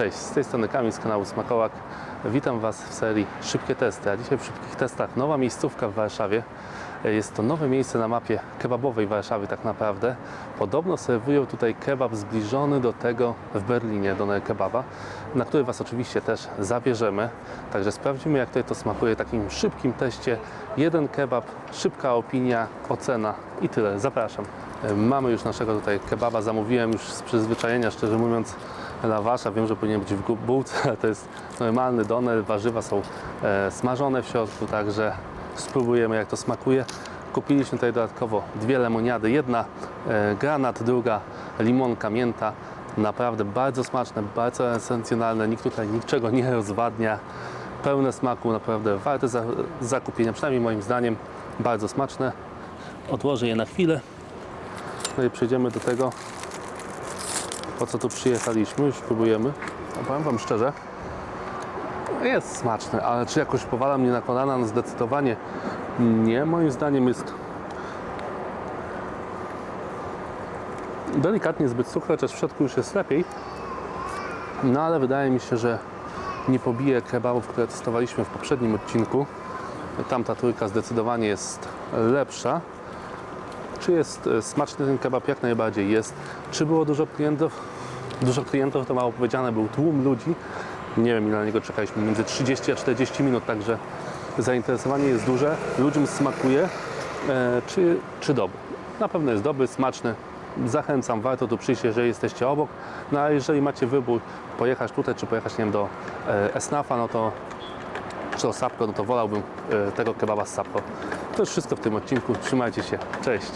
Cześć, z tej strony Kamil z kanału Smakołak. Witam Was w serii Szybkie Testy, a dzisiaj w Szybkich Testach nowa miejscówka w Warszawie. Jest to nowe miejsce na mapie kebabowej Warszawy tak naprawdę. Podobno serwują tutaj kebab zbliżony do tego w Berlinie, Doner Kebaba, na który Was oczywiście też zabierzemy. Także sprawdzimy jak tutaj to smakuje w takim szybkim teście. Jeden kebab, szybka opinia, ocena i tyle. Zapraszam. Mamy już naszego tutaj kebaba, zamówiłem już z przyzwyczajenia, szczerze mówiąc, lawasza. Wiem, że powinien być w bułce, ale to jest normalny doner. Warzywa są e, smażone w środku, także spróbujemy jak to smakuje. Kupiliśmy tutaj dodatkowo dwie lemoniady. Jedna e, granat, druga limonka, mięta. Naprawdę bardzo smaczne, bardzo esencjonalne. Nikt tutaj niczego nie rozwadnia. Pełne smaku, naprawdę warte za, zakupienia, przynajmniej moim zdaniem. Bardzo smaczne. Odłożę je na chwilę. No i przejdziemy do tego, po co tu przyjechaliśmy, już próbujemy. A powiem Wam szczerze, jest smaczny, ale czy jakoś powala mnie na kolana? No zdecydowanie nie. Moim zdaniem jest delikatnie zbyt suchy, chociaż w środku już jest lepiej. No ale wydaje mi się, że nie pobije kebabów, które testowaliśmy w poprzednim odcinku. Tamta trójka zdecydowanie jest lepsza. Czy jest e, smaczny ten kebab? Jak najbardziej jest. Czy było dużo klientów? Dużo klientów to mało powiedziane, był tłum ludzi. Nie wiem ile na niego czekaliśmy, między 30 a 40 minut, także zainteresowanie jest duże. Ludziom smakuje. E, czy, czy dobry? Na pewno jest dobry, smaczny. Zachęcam, warto tu przyjść, jeżeli jesteście obok. No a jeżeli macie wybór, pojechać tutaj, czy pojechać nie wiem, do e, Esnafa, no to do Sapko, no to wolałbym e, tego kebaba z Sapko. To już wszystko w tym odcinku. Trzymajcie się. Cześć.